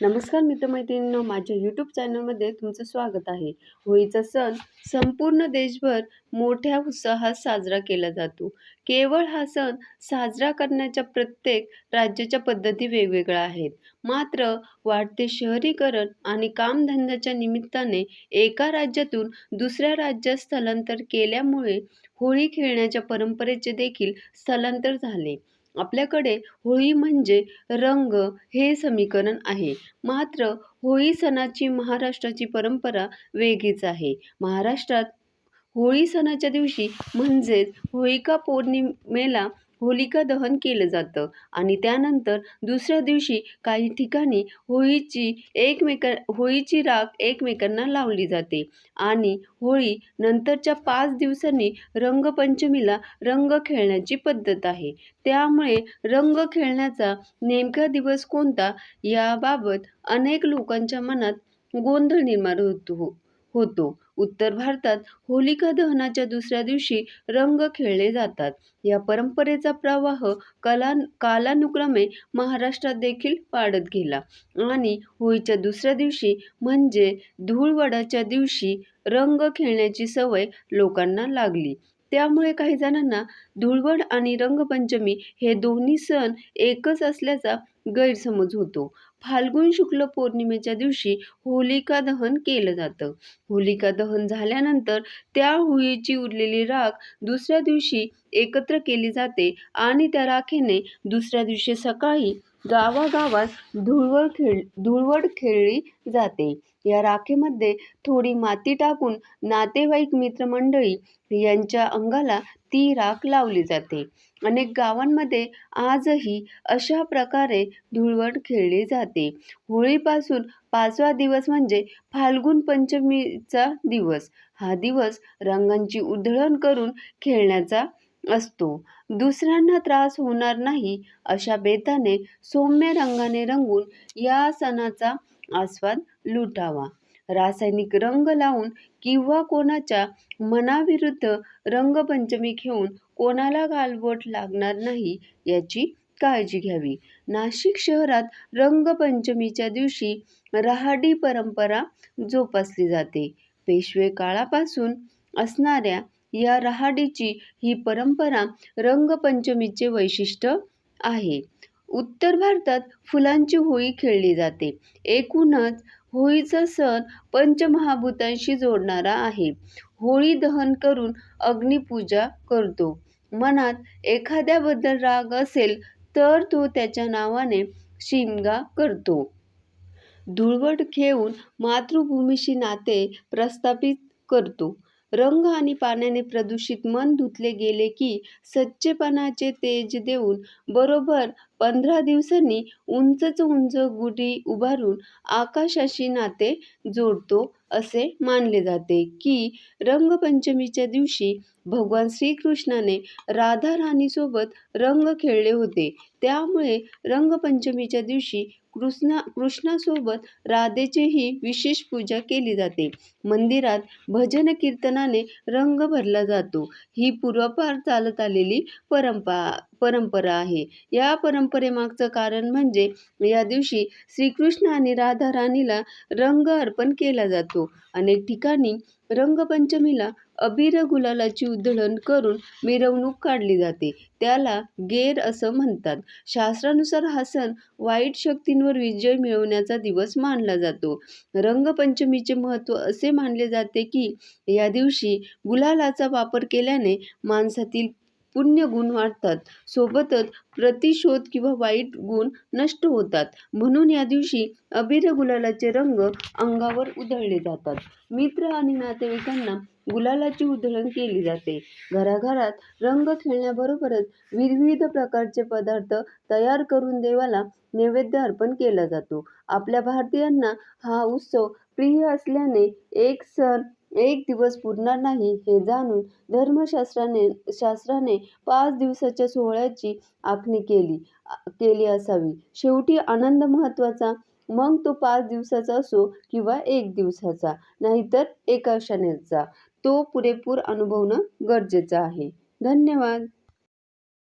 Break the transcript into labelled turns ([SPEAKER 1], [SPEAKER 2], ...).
[SPEAKER 1] नमस्कार मित्रमैत्रिणींनो माझ्या यूट्यूब चॅनलमध्ये तुमचं स्वागत आहे. होळीचा सण संपूर्ण देशभर मोठ्या उत्साहात साजरा केला जातो. केवळ हा सण साजरा करण्याच्या प्रत्येक राज्याच्या पद्धती वेगवेगळ्या आहेत. मात्र वाढते शहरीकरण आणि कामधंद्याच्या निमित्ताने एका राज्यातून दुसऱ्या राज्यात स्थलांतर केल्यामुळे होळी खेळण्याच्या परंपरेचे देखील स्थलांतर झाले. आपल्याकडे होळी म्हणजे रंग हे समीकरण आहे. मात्र होळी सणाची महाराष्ट्राची परंपरा वेगळीच आहे. महाराष्ट्रात होळी सणाच्या दिवशी म्हणजेच होळिका पौर्णिमेला होलिका दहन केलं जातं. आणि त्यानंतर दुसऱ्या दिवशी काही ठिकाणी होळीची एकमेका होळीची राख एकमेकांना लावली जाते. आणि होळी नंतरच्या पाच दिवसांनी रंगपंचमीला रंग खेळण्याची पद्धत आहे. त्यामुळे रंग खेळण्याचा नेमका दिवस कोणता याबाबत अनेक लोकांच्या मनात गोंधळ निर्माण होतो होतो. उत्तर भारतात होलिका दहनाच्या दुसऱ्या दिवशी रंग खेळले जातात. या परंपरेचा प्रवाह कला कालानुक्रमे महाराष्ट्रात देखील वाढत गेला. आणि होळीच्या दुसऱ्या दिवशी म्हणजे धुळवडाच्या दिवशी रंग खेळण्याची सवय लोकांना लागली. त्यामुळे काही जणांना धुळवड आणि रंगपंचमी हे दोन्ही सण एकच असल्याचा गैरसमज होतो. फाल्गुन शुक्ल पौर्णिमेच्या दिवशी होलिका दहन केलं जातं. होलिका दहन झाल्यानंतर त्या होळीची उरलेली राख दुसऱ्या दिवशी एकत्र केली जाते आणि त्या राखेने दुसऱ्या दिवशी सकाळी गावागावात धुळवड खेळ धुळवड खेळली जाते. या राखेमध्ये थोडी माती टाकून नातेवाईक मित्रमंडळी यांच्या अंगाला ती राख लावली जाते. अनेक गावांमध्ये आजही अशा प्रकारे धुळवड खेळली जाते. होळीपासून पाचवा दिवस म्हणजे फाल्गुन पंचमीचा दिवस. हा दिवस रंगांची उधळण करून खेळण्याचा असतो. दुसऱ्यांना त्रास होणार नाही अशा बेताने सौम्य रंगाने रंगून या सणाचा आस्वाद लुटावा. रासायनिक रंग लावून किंवा कोणाच्या मनाविरुद्ध रंगपंचमी घेऊन कोणाला गालबोट लागणार नाही याची काळजी घ्यावी. नाशिक शहरात रंगपंचमीच्या दिवशी रहाडी परंपरा जोपासली जाते. पेशवे काळापासून असणाऱ्या या रहाडीची ही परंपरा रंगपंचमीचे वैशिष्ट्य आहे. उत्तर भारतात फुलांची होळी खेळली जाते. एकूणच होळीचा सण पंचमहाभूतांशी जोडणारा आहे. होळी दहन करून अग्निपूजा करतो. मनात एखाद्याबद्दल राग असेल तर तो त्याच्या नावाने शिमगा करतो. धुळवट खेळून मातृभूमीशी नाते प्रस्थापित करतो. रंग आणि पाण्याने प्रदूषित मन धुतले गेले की सच्चेपणाचे तेज देऊन बरोबर पंधरा दिवसांनी उंचच उंच गुढी उभारून आकाशाशी नाते जोडतो असे मानले जाते की रंगपंचमीच्या दिवशी भगवान श्रीकृष्णाने राधा राणीसोबत रंग खेळले होते. त्यामुळे रंगपंचमीच्या दिवशी कृष्णा कृष्णासोबत राधेचीही विशेष पूजा केली जाते. मंदिरात भजन कीर्तनाने रंग भरला जातो. ही पूर्वापार चालत आलेली परंपा परंपरा आहे. या परंपरेमागचं कारण म्हणजे या दिवशी श्रीकृष्ण आणि राधा राणीला रंग अर्पण केला जातो. अनेक ठिकाणी रंगपंचमीला अबीर गुलालाची उधळण करून मिरवणूक काढली जाते. त्याला गेर असं म्हणतात. शास्त्रानुसार हा सण वाईट शक्तींवर विजय मिळवण्याचा दिवस मानला जातो. रंगपंचमीचे महत्त्व असे मानले जाते की या दिवशी गुलालाचा वापर केल्याने माणसातील पुण्य गुण वाढतात. सोबतच प्रतिशोध किंवा वाईट गुण नष्ट होतात. म्हणून या दिवशी अबीर गुलालाचे रंग अंगावर उधळले जातात. मित्र आणि नातेवाईकांना गुलालाची उधळण केली जाते. घराघरात रंग खेळण्याबरोबरच विविध प्रकारचे पदार्थ तयार करून देवाला नैवेद्य अर्पण केला जातो. आपल्या भारतीयांना हा उत्सव प्रिय असल्याने एक सण एक दिवस पुरणार नाही हे जाणून धर्मशास्त्राने शास्त्राने पाच दिवसाच्या सोहळ्याची आखणी केली केली असावी. शेवटी आनंद महत्त्वाचा. मग तो पाच दिवसाचा असो किंवा एक दिवसाचा नाहीतर एका क्षणाचा. तो पुरेपूर अनुभवणं गरजेचं आहे. धन्यवाद.